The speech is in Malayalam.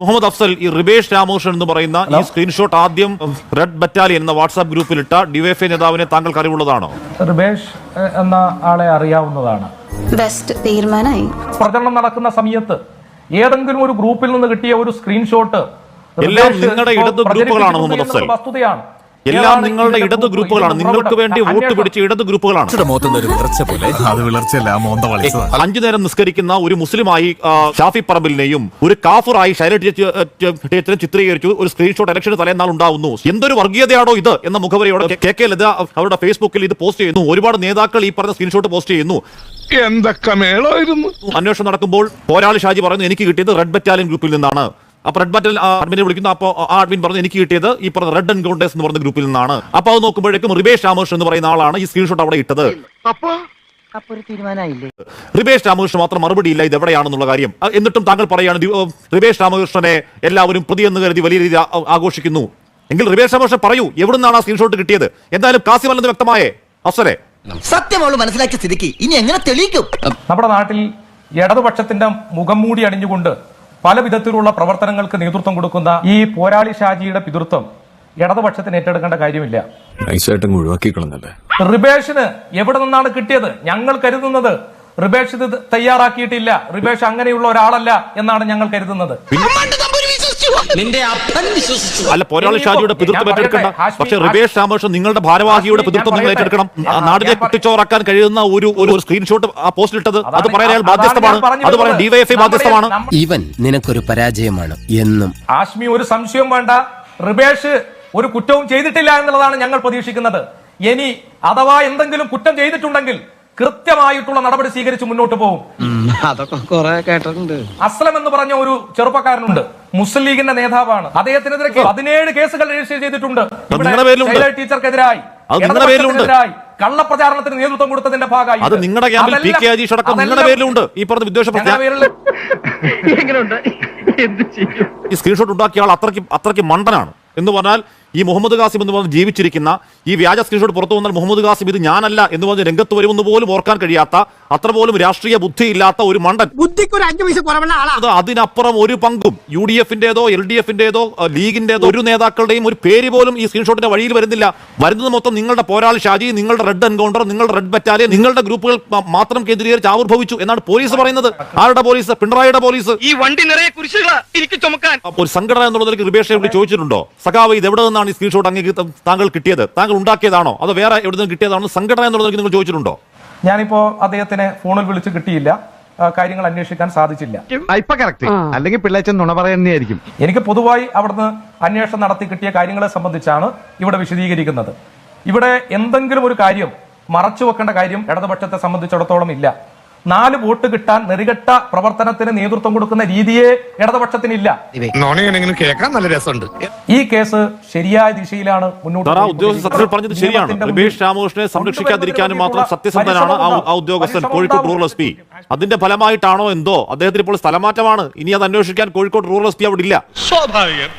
മുഹമ്മദ് അഫ്സൽ ഈ റിബേഷ് രാമകൃഷ്ണൻ എന്ന് പറയുന്ന ഈ സ്ക്രീൻഷോട്ട് ആദ്യം റെഡ് ബറ്റാലിയൻ എന്ന വാട്സാപ്പ് ഗ്രൂപ്പിലിട്ട ഡിവൈഎഫ്ഐ നേതാവിനെ താങ്കൾക്ക് അറിവുള്ളതാണോ? റിബേഷ് എന്ന ആളെ അറിയാവുന്നതാണ്. ബെസ്റ്റ് തീരുമാനമായി. പ്രചരണം നടക്കുന്ന സമയത്ത് ഏതെങ്കിലും ഒരു ഗ്രൂപ്പിൽ നിന്ന് കിട്ടിയ ഒരു സ്ക്രീൻഷോട്ട് എല്ലാം നിങ്ങളുടെ ഇടത് ഗ്രൂപ്പുകളാണ് മുഹമ്മദ് അഫ്സൽ. വസ്തുതയാണ്. എല്ലാം നിങ്ങളുടെ ഇടത് ഗ്രൂപ്പുകളാണ്. നിങ്ങൾക്ക് വേണ്ടി വോട്ട്. പിടിച്ച ഇടത് ഗ്രൂപ്പുകളാണ്. അഞ്ചു നേരം നിസ്കരിക്കുന്ന ഒരു മുസ്ലിമായി ഷാഫി പറമ്പിലിനെയും ഒരു കാഫറായി ശൈല ടീച്ചറെ ചിത്രീകരിച്ചു. ഒരു സ്ക്രീൻഷോട്ട് ഇലക്ഷൻ തലേന്നാൾ ഉണ്ടാവുന്നു. എന്തൊരു വർഗീയതയാണോ ഇത് എന്ന മുഖവരിയോടെ കെ കെ ലത അവരുടെ ഫേസ്ബുക്കിൽ ഇത് പോസ്റ്റ് ചെയ്യുന്നു. ഒരുപാട് നേതാക്കൾ ഈ പറഞ്ഞ സ്ക്രീൻഷോട്ട് പോസ്റ്റ് ചെയ്യുന്നു. എന്തൊക്കെ മേളായിരുന്നു അന്വേഷണം നടക്കുമ്പോൾ പോരാളി ഷാജി പറയുന്നു എനിക്ക് കിട്ടിയത് റെഡ് ബറ്റാലിയൻ ഗ്രൂപ്പിൽ നിന്നാണ്. അപ്പൊ റെഡ് ബാറ്റിൽ അഡ്മിനെ വിളിക്കുന്നു. അപ്പോൾ ആ അഡ്മിൻ പറഞ്ഞു എനിക്ക് കിട്ടിയത് ഈ പറഞ്ഞ റെഡ് എൻകൗണ്ടേഴ്സ് എന്ന് പറഞ്ഞ ഗ്രൂപ്പിൽ നിന്നാണ്. അപ്പൊ അത് നോക്കുമ്പോഴേക്കും റിബേഷ് രാമകൃഷ്ണൻ എന്ന് പറയുന്ന ആളാണ് ഈ സ്ക്രീൻഷോട്ട് അവിടെ ഇട്ടത്. അപ്പൊ? ഒരു തീരുമാനമായില്ലേ? റിബേഷ് രാമകൃഷ്ണൻ മാത്രം മറുപടി ഇല്ല ഇത് എവിടെയാണെന്നുള്ള കാര്യം എന്നിട്ടും താങ്കൾ പറയാണ് റിബേഷ് രാമകൃഷ്ണനെ എല്ലാവരും പ്രതി എന്ന് കരുതി വലിയ രീതിയിൽ ആഘോഷിക്കുന്നു. എങ്കിൽ റിബേഷ് രാമകൃഷ്ണൻ പറയൂ എവിടുന്നാണ് ആ സ്ക്രീൻഷോട്ട് കിട്ടിയത്? എന്തായാലും കാസിം അല്ലെന്ന് വ്യക്തമായേ. അഫ്സലെ. സത്യം അവൾ മനസ്സിലാക്കിയ സ്ഥിതിക്ക് ഇനി എങ്ങനെ തെളിയിക്കും? നമ്മുടെ നാട്ടിൽ ഇടതുപക്ഷത്തിന്റെ മുഖം മൂടി അണിഞ്ഞുകൊണ്ട് പല വിധത്തിലുള്ള പ്രവർത്തനങ്ങൾക്ക് നേതൃത്വം കൊടുക്കുന്ന ഈ പോരാളി ഷാജിയുടെ പിതൃത്വം ഇടതുപക്ഷത്തിന് ഏറ്റെടുക്കേണ്ട കാര്യമില്ല. റിബേഷിന് എവിടെ നിന്നാണ് കിട്ടിയത്? ഞങ്ങൾ കരുതുന്നത് റിബേഷ് ഇത് തയ്യാറാക്കിയിട്ടില്ല. റിബേഷ് അങ്ങനെയുള്ള ഒരാളല്ല എന്നാണ് ഞങ്ങൾ കരുതുന്നത്. നിന്റെ അപ്പൻ വിശ്വസിച്ചു. അല്ല പോരാളി ഷാജിയുടെ പിതൃത്വം ഏറ്റെടുക്കണ്ട. പക്ഷേ റിബേഷ് രാമകൃഷ്ണൻ നിങ്ങളുടെ ഭാരവാഹിയുടെ പിതൃത്വം നിങ്ങൾ ഏറ്റെടുക്കണം. നാടിനെ കുട്ടിച്ചോറാക്കാൻ കഴിയുന്ന ഒരു ഒരു സ്ക്രീൻഷോട്ട് ആ പോസ്റ്റ് ഇട്ടത് അത് പറയാൻ അയാൾ ബാധ്യസ്ഥമാണ്. അത് പറയാൻ. ഡിവൈഎഫ്ഐ ബാധ്യസ്ഥമാണ്. ഇവൻ നിനക്കൊരു പരാജയമാണ് എന്നും. ആഷ്മി ഒരു സംശയം വേണ്ട. റിബേഷ് ഒരു കുറ്റവും ചെയ്തിട്ടില്ല എന്നുള്ളതാണ് ഞങ്ങൾ പ്രതീക്ഷിക്കുന്നത്. ഇനി അഥവാ എന്തെങ്കിലും കുറ്റം ചെയ്തിട്ടുണ്ടെങ്കിൽ കൃത്യമായിട്ടുള്ള നടപടി സ്വീകരിച്ച് മുന്നോട്ട് പോകും. അതൊക്കെ കേട്ടിട്ടുണ്ട്. അസ്ലം എന്ന് പറഞ്ഞ ഒരു ചെറുപ്പക്കാരനുണ്ട്. മുസ്ലിം ലീഗിന്റെ നേതാവാണ്. അദ്ദേഹത്തിനെതിരെ പതിനേഴ് കേസുകൾ രജിസ്റ്റർ ചെയ്തിട്ടുണ്ട്. ടീച്ചർക്കെതിരായി. കള്ളപ്രചാരണത്തിന് നേതൃത്വം കൊടുത്തതിന്റെ ഭാഗമായി. അത് നിങ്ങളുടെ ക്യാമ്പിൽ പി കെ അജീഷ് അടക്കം നിങ്ങളുടെ പേരിലുണ്ട്. ഈ പറഞ്ഞ വിദ്വേഷ ഈ സ്ക്രീൻഷോട്ട് ഉണ്ടാക്കിയ ആൾ അത്രയ്ക്ക് അത്രയ്ക്ക് മണ്ടനാണ്. എന്ന് പറഞ്ഞാൽ ഈ മുഹമ്മദ് ഖാസിം എന്ന് പറഞ്ഞ് ജീവിച്ചിരിക്കുന്ന ഈ വ്യാജ സ്ക്രീൻഷോട്ട് പുറത്തു വന്നാൽ മുഹമ്മദ് ഖാസിം ഇത് ഞാനല്ല എന്ന് പറഞ്ഞ് രംഗത്ത് വരുമെന്ന് പോലും ഓർക്കാൻ കഴിയാത്ത അത്ര പോലും രാഷ്ട്രീയ ബുദ്ധി ഇല്ലാത്ത ഒരു മണ്ടൻ. ബുദ്ധിക്ക് ഒരു അഞ്ചു പൈസ കുറവുള്ള ആളാ. അത് അതിനപ്പുറം ഒരു പങ്കും യു ഡി എഫിന്റേതോ എൽ ഡി എഫിന്റേതോ ലീഗിന്റേതോ ഒരു നേതാക്കളുടെയും ഒരു പേര് പോലും ഈ സ്ക്രീൻഷോട്ടിന്റെ വഴിയിൽ വരുന്നില്ല. വരുന്നത് മൊത്തം നിങ്ങളുടെ പോരാളി ഷാജി നിങ്ങളുടെ റെഡ് എൻകൗണ്ടർ നിങ്ങളുടെ റെഡ് ബറ്റാലിയൻ നിങ്ങളുടെ ഗ്രൂപ്പുകൾ മാത്രം കേന്ദ്രീകരിച്ച് ആവിർഭവിച്ചു എന്നാണ് പോലീസ് പറയുന്നത്. ആരുടെ പോലീസ്? പിണറായിയുടെ പോലീസ്. ഈ വണ്ടി നിറയെ കുരിശുകളാ എനിക്ക് ചുമക്കാൻ. ഒരു സംഘടന എന്നുള്ള നിലയ്ക്ക് റിബേഷെ വിളി ചോദിച്ചിട്ടുണ്ടോ? സഖാവ് ഇത് എവിടെ നിന്നാണ് ഈ സ്ക്രീൻഷോട്ട് അങ്ങേക്ക് താങ്കൾ കിട്ടിയത്? താങ്കൾ ഉണ്ടാക്കിയതാണോ? അതോ വേറെ എവിടെ നിന്ന് കിട്ടിയതാണോ? സംഘടന എന്നുള്ളത് നിങ്ങൾ ചോദിച്ചിട്ടുണ്ടോ? ഞാനിപ്പോ അദ്ദേഹത്തിനെ ഫോണിൽ വിളിച്ച് കിട്ടിയില്ല. കാര്യങ്ങൾ അന്വേഷിക്കാൻ സാധിച്ചില്ല. അല്ലെങ്കിൽ പിള്ളേച്ചൻ നുണ പറയുന്നതായിരിക്കും. എനിക്ക് പൊതുവായി അവിടുന്ന് അന്വേഷണം നടത്തി കിട്ടിയ കാര്യങ്ങളെ സംബന്ധിച്ചാണ് ഇവിടെ വിശദീകരിക്കുന്നത്. ഇവിടെ എന്തെങ്കിലും ഒരു കാര്യം മറച്ചു വെക്കേണ്ട കാര്യം ഇടതുപക്ഷത്തെ സംബന്ധിച്ചിടത്തോളം ഇല്ല. നാല് വോട്ട് കിട്ടാൻ നെറികെട്ട പ്രവർത്തനത്തിന് നേതൃത്വം കൊടുക്കുന്ന രീതിയെ ഇടതുപക്ഷത്തിനില്ല. ഇല്ല കേൾക്കാൻ നല്ല രസമുണ്ട്. ഈ കേസ് ശരിയായ ദിശയിലാണ് മുന്നോട്ട് സത്യത്തിൽ പറഞ്ഞത് ശരിയാണ്. രാമകൃഷ്ണനെ സംരക്ഷിക്കാതിരിക്കാനും മാത്രം സത്യസന്ധനാണ് ആ ഉദ്യോഗസ്ഥൻ കോഴിക്കോട് റൂറൽ എസ് പി. അതിന്റെ ഫലമായിട്ടാണോ എന്തോ? അദ്ദേഹത്തിന് ഇപ്പോൾ സ്ഥലമാറ്റമാണ്. ഇനി അത് അന്വേഷിക്കാൻ കോഴിക്കോട് റൂറൽ എസ് പി അവിടെ ഇല്ല. സ്വാഭാവികം.